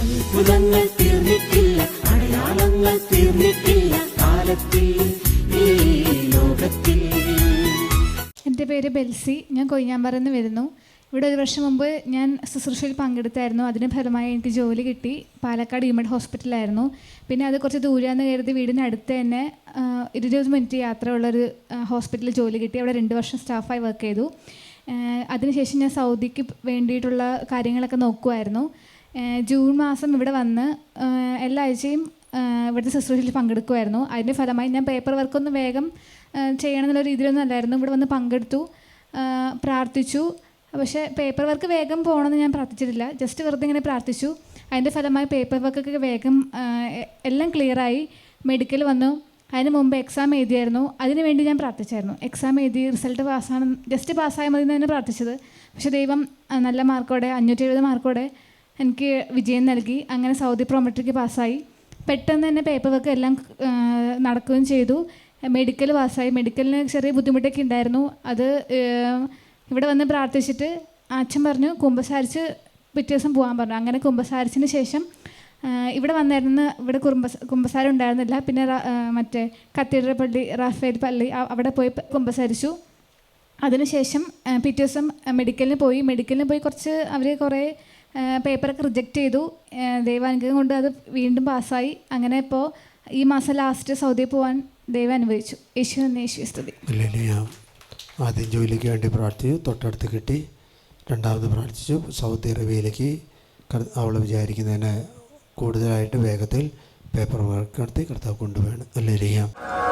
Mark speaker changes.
Speaker 1: അത്ഭുതങ്ങൾ തീർന്നിട്ടില്ല അടയാളങ്ങൾ തീർന്നിട്ടില്ല കാലത്തിൽ
Speaker 2: എന്റെ പേര് ബെൽസി ഞാൻ കൊയ്യാമ്പാറയിൽ നിന്ന് വരുന്നു. ഇവിടെ ഒരു വർഷം മുമ്പ് ഞാൻ ശുശ്രൂഷയിൽ പങ്കെടുത്തായിരുന്നു. അതിന് ഫലമായി എനിക്ക് ജോലി കിട്ടി. പാലക്കാട് ഇമഡ് ഹോസ്പിറ്റലായിരുന്നു. പിന്നെ അത് കുറച്ച് ദൂരെയാണെന്ന് കരുതി വീടിനടുത്ത് തന്നെ ഇരുപത് മിനിറ്റ് യാത്രയുള്ളൊരു ഹോസ്പിറ്റലിൽ ജോലി കിട്ടി. അവിടെ രണ്ട് വർഷം സ്റ്റാഫായി വർക്ക് ചെയ്തു. അതിനുശേഷം ഞാൻ സൗദിക്ക് വേണ്ടിയിട്ടുള്ള കാര്യങ്ങളൊക്കെ നോക്കുമായിരുന്നു ജൂൺ മാസം ഇവിടെ വന്ന് എല്ലാ ആഴ്ചയും ഇവിടുത്തെ ശുശ്രൂഷയിൽ പങ്കെടുക്കുമായിരുന്നു അതിന്റെ ഫലമായി ഞാൻ പേപ്പർ വർക്കൊന്നും വേഗം ചെയ്യണം ചെയ്യണമെന്നുള്ള രീതിയിലൊന്നും അല്ലായിരുന്നു. ഇവിടെ വന്ന് പങ്കെടുത്തു പ്രാർത്ഥിച്ചു. പക്ഷേ പേപ്പർ വർക്ക് വേഗം പോകണമെന്ന് ഞാൻ പ്രാർത്ഥിച്ചിട്ടില്ല. ജസ്റ്റ് വെറുതെ ഇങ്ങനെ പ്രാർത്ഥിച്ചു. അതിന്റെ ഫലമായി പേപ്പർ വർക്കൊക്കെ വേഗം എല്ലാം ക്ലിയറായി മെഡിക്കൽ വന്നു. അതിന് മുമ്പ് എക്സാം എഴുതിയായിരുന്നു. അതിന് വേണ്ടി ഞാൻ പ്രാർത്ഥിച്ചായിരുന്നു. എക്സാം എഴുതി റിസൾട്ട് പാസ്സാണ് ജസ്റ്റ് പാസ്സായാൽ മതി എന്ന് തന്നെ പ്രാർത്ഥിച്ചത്. പക്ഷേ ദൈവം നല്ല മാർക്കോടെ അഞ്ഞൂറ്റി എഴുപത് മാർക്കോടെ എനിക്ക് വിജയം നൽകി. അങ്ങനെ സൗദി പ്രോമെട്രിക്ക് പാസ്സായി പെട്ടെന്ന് തന്നെ പേപ്പർ വർക്ക് എല്ലാം നടക്കുകയും ചെയ്തു. മെഡിക്കൽ പാസ്സായി മെഡിക്കലിന് ചെറിയ ബുദ്ധിമുട്ടൊക്കെ ഉണ്ടായിരുന്നു. അത് ഇവിടെ വന്ന് പ്രാർത്ഥിച്ചിട്ട് അച്ഛൻ പറഞ്ഞു കുമ്പസാരിച്ച് പിറ്റേ ദിവസം പോകാൻ പറഞ്ഞു. അങ്ങനെ കുമ്പസാരിച്ചതിന് ശേഷം ഇവിടെ വന്നായിരുന്നു ഇവിടെ കുറുമ്പ കുമ്പസാരം ഉണ്ടായിരുന്നില്ല. പിന്നെ മറ്റേ കത്തീഡ്രൽ പള്ളി റാഫേൽ പള്ളി അവിടെ പോയി കുമ്പസാരിച്ചു. അതിനുശേഷം പിറ്റേ ദിവസം മെഡിക്കലിന് പോയി. മെഡിക്കലിന് പോയി കുറച്ച് അവർ കുറേ പേപ്പറൊക്കെ റിജക്റ്റ് ചെയ്തു. ദൈവാനുഗ്രഹം കൊണ്ട് അത് വീണ്ടും പാസ്സായി. അങ്ങനെ ഇപ്പോൾ ഈ മാസം ലാസ്റ്റ് സൗദിയിൽ പോകാൻ ദൈവം അനുഭവിച്ചു യേശു
Speaker 3: ആദ്യം ജോലിക്ക് വേണ്ടി പ്രാർത്ഥിച്ചു. തൊട്ടടുത്ത് കിട്ടി. രണ്ടാമത് പ്രാർത്ഥിച്ചു. സൗദി അറേബ്യയിലേക്ക് അവൾ വിചാരിക്കുന്നതിന് കൂടുതലായിട്ട് വേഗത്തിൽ പേപ്പർ വർക്ക് നടത്തി കർത്താവ് കൊണ്ടുപോകണം അല്ലേ അല്ലെങ്കിൽ